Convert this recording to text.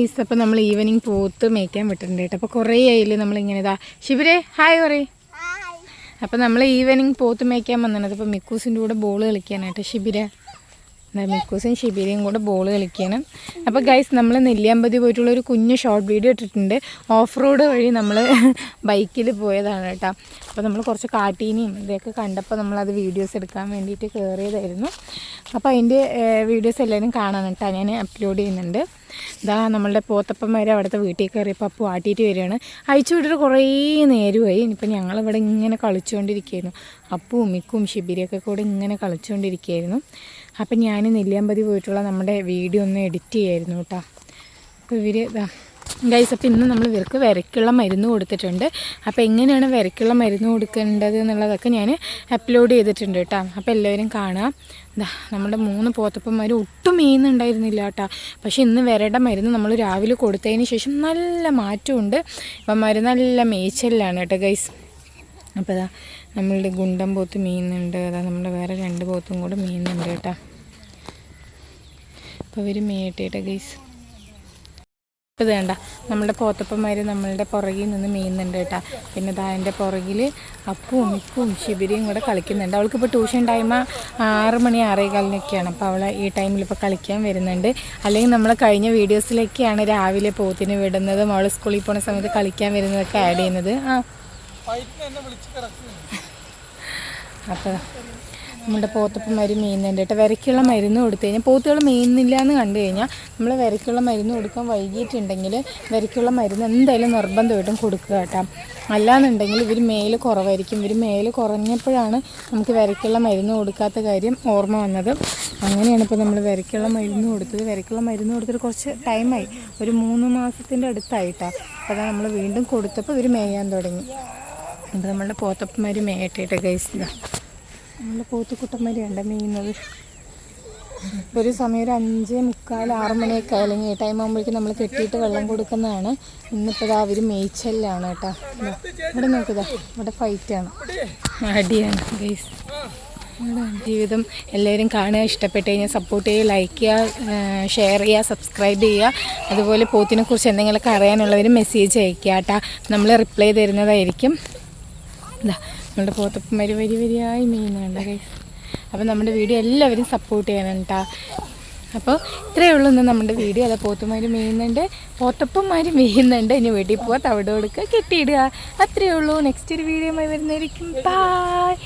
Guys അപ്പോൾ നമ്മൾ evening പോത്ത് മേയ്ക്കാൻ വിട്ടിട്ടുണ്ട് കേട്ടോ. അപ്പോൾ കുറേ ആയില്ലേ നമ്മളിങ്ങനെ ഇതാ. ശിവരെ ഹായ് പറയേ. അപ്പോൾ നമ്മൾ ഈവനിങ് പോത്ത് മേയ്ക്കാൻ വന്നത് അപ്പോൾ മിക്കൂസിന്റെ കൂടെ ബോൾ കളിക്കാനായിട്ട് ശിബിര എന്താ മിക്കൂസും ശിബിരയും കൂടെ ബോൾ കളിക്കാണ്. അപ്പോൾ ഗൈസ് നമ്മൾ നെല്ലിയാമ്പതി പോയിട്ടുള്ള ഒരു കുഞ്ഞ് ഷോർട്ട് വീഡിയോ ഇട്ടിട്ടുണ്ട്. ഓഫ് റോഡ് വഴി നമ്മൾ ബൈക്കിൽ പോയതാണ് കേട്ടോ. അപ്പോൾ നമ്മൾ കുറച്ച് കാട്ടീനിയും ഇതൊക്കെ കണ്ടപ്പോൾ നമ്മളത് വീഡിയോസ് എടുക്കാൻ വേണ്ടിയിട്ട് കയറിയതായിരുന്നു അപ്പോൾ അതിന്റെ വീഡിയോസ് എല്ലാവരും കാണാൻ കേട്ടോ. ഞാൻ അപ്ലോഡ് ചെയ്യുന്നുണ്ട്. ഇതാ നമ്മളുടെ പോത്തപ്പന്മാർ അവിടുത്തെ വീട്ടിൽ കയറിയപ്പോൾ അപ്പു ആട്ടിയിട്ട് വരികയാണ്. അയച്ചു വിട്ടിട്ട് കുറേ നേരമായി. ഇനിയിപ്പോൾ ഞങ്ങളിവിടെ ഇങ്ങനെ കളിച്ചുകൊണ്ടിരിക്കുകയായിരുന്നു. അപ്പുവും മിക്കും ശിബിരിയൊക്കെ കൂടെ ഇങ്ങനെ കളിച്ചുകൊണ്ടിരിക്കുകയായിരുന്നു. അപ്പം ഞാൻ നെല്ലിയാമ്പതി പോയിട്ടുള്ള നമ്മുടെ വീഡിയോ ഒന്ന് എഡിറ്റ് ചെയ്യായിരുന്നു കേട്ടോ. അപ്പോൾ ഇവർ ഗൈസ് അപ്പോൾ ഇന്ന് നമ്മൾ ഇവർക്ക് വിരക്കുള്ള മരുന്ന് കൊടുത്തിട്ടുണ്ട്. അപ്പോൾ എങ്ങനെയാണ് വിരക്കുള്ള മരുന്ന് കൊടുക്കേണ്ടത് എന്നുള്ളതൊക്കെ ഞാൻ അപ്ലോഡ് ചെയ്തിട്ടുണ്ട് കേട്ടോ. അപ്പോൾ എല്ലാവരും കാണാം. എന്താ നമ്മുടെ മൂന്ന് പോത്തപ്പന്മാർ ഒട്ടും മീന്നുണ്ടായിരുന്നില്ല കേട്ടോ. പക്ഷേ ഇന്ന് വിരയുടെ മരുന്ന് നമ്മൾ രാവിലെ കൊടുത്തതിന് ശേഷം നല്ല മാറ്റമുണ്ട്. ഇപ്പന്മാർ നല്ല മേച്ചലിലാണ് കേട്ടോ ഗൈസ് അപ്പോൾ അതാ നമ്മളുടെ ഗുണ്ടൻ പോത്ത് മീനുണ്ട്. അതാ നമ്മുടെ വേറെ രണ്ട് പോത്തും കൂടെ മീനുണ്ട് കേട്ടോ. അപ്പോൾ ഇവർ മേയട്ടെ ഗൈസ് ഇത് വേണ്ട. നമ്മുടെ പോത്തപ്പന്മാർ നമ്മളുടെ പുറകിൽ നിന്ന് മീയുന്നുണ്ട് കേട്ടോ. പിന്നെ ദാ എന്റെ പുറകിൽ അപ്പും ഉമ്മിക്കും ശിബിരിയും കൂടെ കളിക്കുന്നുണ്ട്. അവൾക്ക് ഇപ്പോൾ ട്യൂഷൻ ടൈം ആറ് മണി ആറേകാലിനൊക്കെയാണ് അപ്പോൾ അവൾ ഈ ടൈമിൽ ഇപ്പോൾ കളിക്കാൻ വരുന്നുണ്ട്. അല്ലെങ്കിൽ നമ്മൾ കഴിഞ്ഞ വീഡിയോസിലൊക്കെയാണ് രാവിലെ പോത്തിന് വിടുന്നതും അവൾ സ്കൂളിൽ പോണ സമയത്ത് കളിക്കാൻ വരുന്നതൊക്കെ ആഡ് ചെയ്യുന്നത്. ആ. അപ്പോൾ നമ്മുടെ പോത്തപ്പം മരുന്ന് മീനുണ്ട് കേട്ടോ. വിരയ്ക്കുള്ള മരുന്ന് കൊടുത്തു കഴിഞ്ഞാൽ പോത്തുകൾ മെയ്യുന്നില്ല എന്ന് കണ്ടു കഴിഞ്ഞാൽ നമ്മൾ വിരയ്ക്കുള്ള മരുന്ന് കൊടുക്കാൻ വൈകിട്ടുണ്ടെങ്കിൽ വിരയ്ക്കുള്ള മരുന്ന് എന്തായാലും നിർബന്ധമായിട്ടും കൊടുക്കുക കേട്ടോ. അല്ലാന്നുണ്ടെങ്കിൽ ഇവർ മേൽ കുറവായിരിക്കും. ഇവർ മേൽ കുറഞ്ഞപ്പോഴാണ് നമുക്ക് വിരയ്ക്കുള്ള മരുന്ന് കൊടുക്കാത്ത കാര്യം ഓർമ്മ വന്നത്. അങ്ങനെയാണ് ഇപ്പോൾ നമ്മൾ വിരയ്ക്കുള്ള മരുന്ന് കൊടുത്തത്. വിരയ്ക്കുള്ള മരുന്ന് കൊടുത്തിട്ട് കുറച്ച് ടൈമായി. ഒരു മൂന്ന് മാസത്തിന്റെ അടുത്തായിട്ടാണ് അപ്പോൾ അതാണ് നമ്മൾ വീണ്ടും കൊടുത്തപ്പോൾ ഇവർ മേയാൻ തുടങ്ങി. അപ്പോൾ നമ്മളുടെ പോത്തപ്പന്മാർ മേയട്ടെ ഗൈസ് ഇതാ. നമ്മുടെ പോത്തുക്കുട്ടന്മാർ കണ്ട മേയുന്നത് ഒരു സമയം ഒരു അഞ്ച് മുക്കാൽ ആറ് മണിയൊക്കെ അല്ലെങ്കിൽ ഈ ടൈം ആകുമ്പോഴേക്കും നമ്മൾ കെട്ടിയിട്ട് വെള്ളം കൊടുക്കുന്നതാണ്. ഇന്നിപ്പോൾ ഇതാ അവർ മേയ്ച്ചലിലാണ് കേട്ടോ. ഇവിടെ നോക്കുതാ ഇവിടെ ഫൈറ്റാണ് അടിയാണ് ഗൈസ് ജീവിതം എല്ലാവരും കാണുക ഇഷ്ടപ്പെട്ട് കഴിഞ്ഞാൽ സപ്പോർട്ട് ചെയ്യുക ലൈക്ക് ചെയ്യുക ഷെയർ ചെയ്യുക സബ്സ്ക്രൈബ് ചെയ്യുക. അതുപോലെ പോത്തിനെക്കുറിച്ച് എന്തെങ്കിലുമൊക്കെ അറിയാനുള്ളവർ മെസ്സേജ് അയക്കുക കേട്ടോ. നമ്മൾ റിപ്ലൈ തരുന്നതായിരിക്കും. ഇതാ നമ്മുടെ പോത്തപ്പന്മാർ വരി വരിയായി മീനുണ്ട് കൈസ് അപ്പോൾ നമ്മുടെ വീഡിയോ എല്ലാവരും സപ്പോർട്ട് ചെയ്യണം കേട്ടോ അപ്പോൾ ഇത്രയേ ഉള്ളൂ ഇന്ന് നമ്മുടെ വീഡിയോ. അതെ പോത്തുമാർ മെയ്യുന്നുണ്ട് പോത്തപ്പന്മാർ മെയ്യുന്നുണ്ട് ഇനി വീട്ടിൽ പോവാ തവിട് കൊടുക്കുക കെട്ടിയിടുക. അത്രയേ ഉള്ളൂ. നെക്സ്റ്റ് ഒരു വീഡിയോ വരുന്നതായിരിക്കും. ബായ്